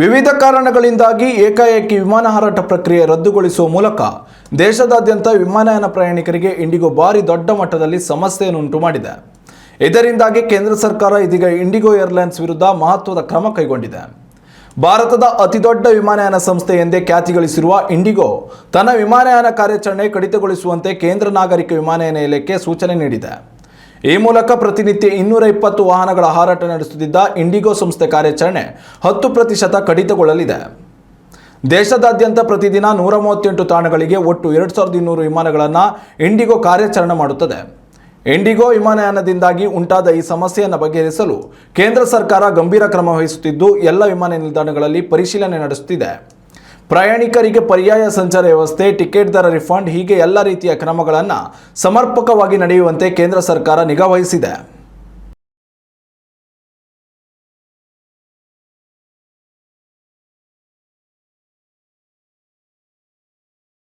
ವಿವಿಧ ಕಾರಣಗಳಿಂದಾಗಿ ಏಕಾಏಕಿ ವಿಮಾನ ಹಾರಾಟ ಪ್ರಕ್ರಿಯೆ ರದ್ದುಗೊಳಿಸುವ ಮೂಲಕ ದೇಶದಾದ್ಯಂತ ವಿಮಾನಯಾನ ಪ್ರಯಾಣಿಕರಿಗೆ ಇಂಡಿಗೋ ಭಾರಿ ದೊಡ್ಡ ಮಟ್ಟದಲ್ಲಿ ಸಮಸ್ಯೆಯನ್ನು ಉಂಟು ಮಾಡಿದೆ. ಇದರಿಂದಾಗಿ ಕೇಂದ್ರ ಸರ್ಕಾರ ಇದೀಗ ಇಂಡಿಗೋ ಏರ್ಲೈನ್ಸ್ ವಿರುದ್ಧ ಮಹತ್ವದ ಕ್ರಮ ಕೈಗೊಂಡಿದೆ. ಭಾರತದ ಅತಿದೊಡ್ಡ ವಿಮಾನಯಾನ ಸಂಸ್ಥೆ ಎಂದೇ ಖ್ಯಾತಿ ಗಳಿಸಿರುವ ಇಂಡಿಗೋ ತನ್ನ ವಿಮಾನಯಾನ ಕಾರ್ಯಾಚರಣೆ ಕಡಿತಗೊಳಿಸುವಂತೆ ಕೇಂದ್ರ ನಾಗರಿಕ ವಿಮಾನಯಾನ ಇಲಾಖೆ ಸೂಚನೆ ನೀಡಿದೆ. ಈ ಮೂಲಕ ಪ್ರತಿನಿತ್ಯ ಇನ್ನೂರ ಇಪ್ಪತ್ತು ವಾಹನಗಳ ಹಾರಾಟ ನಡೆಸುತ್ತಿದ್ದ ಇಂಡಿಗೋ ಸಂಸ್ಥೆ ಕಾರ್ಯಾಚರಣೆ ಹತ್ತು ಪ್ರತಿಶತ ಕಡಿತಗೊಳ್ಳಲಿದೆ. ದೇಶದಾದ್ಯಂತ ಪ್ರತಿದಿನ ನೂರ ಮೂವತ್ತೆಂಟು ತಾಣಗಳಿಗೆ ಒಟ್ಟು ಎರಡು ಸಾವಿರದ ಇನ್ನೂರು ವಿಮಾನಗಳನ್ನು ಇಂಡಿಗೋ ಕಾರ್ಯಾಚರಣೆ ಮಾಡುತ್ತದೆ. ಇಂಡಿಗೋ ವಿಮಾನಯಾನದಿಂದಾಗಿ ಉಂಟಾದ ಈ ಸಮಸ್ಯೆಯನ್ನು ಬಗೆಹರಿಸಲು ಕೇಂದ್ರ ಸರ್ಕಾರ ಗಂಭೀರ ಕ್ರಮ ವಹಿಸುತ್ತಿದ್ದು, ಎಲ್ಲ ವಿಮಾನ ನಿಲ್ದಾಣಗಳಲ್ಲಿ ಪರಿಶೀಲನೆ ನಡೆಸುತ್ತಿದೆ. ಪ್ರಯಾಣಿಕರಿಗೆ ಪರ್ಯಾಯ ಸಂಚಾರ ವ್ಯವಸ್ಥೆ, ಟಿಕೆಟ್ ದರ ರಿಫಂಡ್ ಹೀಗೆ ಎಲ್ಲ ರೀತಿಯ ಕ್ರಮಗಳನ್ನು ಸಮರ್ಪಕವಾಗಿ ನಡೆಯುವಂತೆ ಕೇಂದ್ರ ಸರ್ಕಾರ ನಿಗಾ ವಹಿಸಿದೆ